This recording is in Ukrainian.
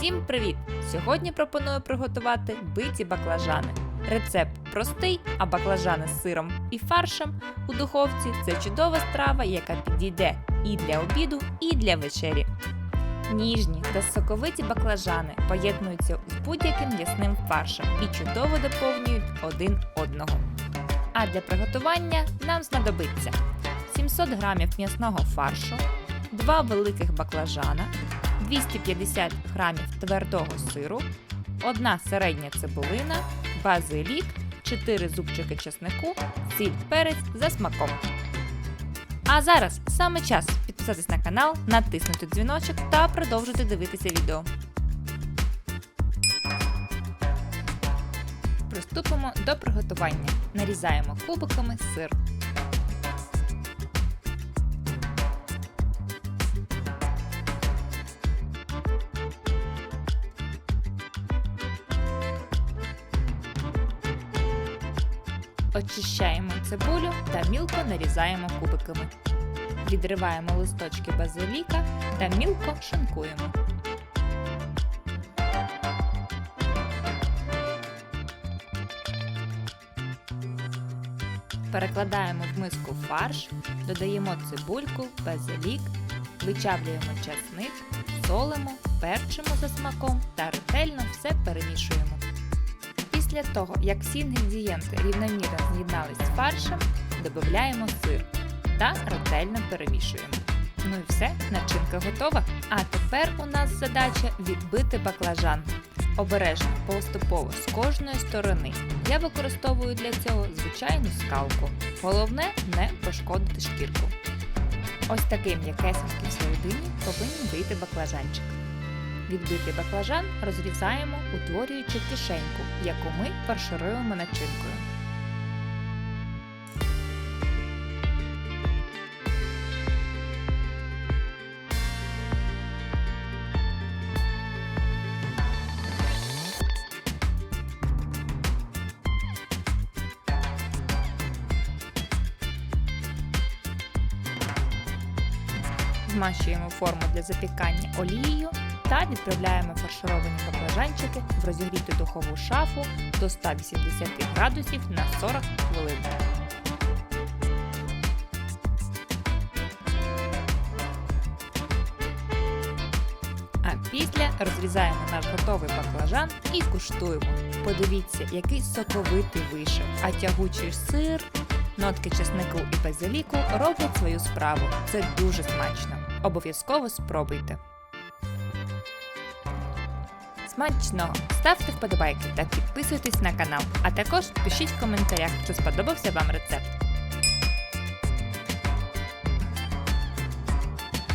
Всім привіт! Сьогодні пропоную приготувати биті баклажани. Рецепт простий, а баклажани з сиром і фаршем у духовці це чудова страва, яка підійде і для обіду, і для вечері. Ніжні та соковиті баклажани поєднуються з будь-яким м'ясним фаршем і чудово доповнюють один одного. А для приготування нам знадобиться 700 г м'ясного фаршу, 2 великих баклажана, 250 г твердого сиру, 1 середня цибулина, базилік, 4 зубчики чеснику, сіль перець за смаком. А зараз саме час підписатись на канал, натиснути дзвіночок та продовжити дивитися відео. Приступимо до приготування. Нарізаємо кубиками сир. Очищаємо цибулю та мілко нарізаємо кубиками. Відриваємо листочки базиліка та мілко шинкуємо. Перекладаємо в миску фарш, додаємо цибульку, базилік, вичавлюємо часник, солимо, перчимо за смаком та ретельно все перемішуємо. Після того, як всі інгредієнти рівномірно з'єднались з фаршем, додаємо сир та ретельно перемішуємо. Ну і все, начинка готова. А тепер у нас задача відбити баклажан. Обережно, поступово з кожної сторони. Я використовую для цього звичайну скалку. Головне не пошкодити шкірку. Ось таким м'якесеньким всередині повинен вийти баклажанчик. Відбитий баклажан розрізаємо, утворюючи кишеньку, яку ми фаршируємо начинкою. Змащуємо форму для запікання олією та відправляємо фаршировані баклажанчики в розігріту духову шафу до 180 градусів на 40 хвилин. А після розрізаємо наш готовий баклажан і куштуємо. Подивіться, який соковитий вийшов, а тягучий сир, нотки чеснику і базиліку роблять свою справу. Це дуже смачно. Обов'язково спробуйте. Смачного! Ставте вподобайки та підписуйтесь на канал, а також пишіть в коментарях, чи сподобався вам рецепт.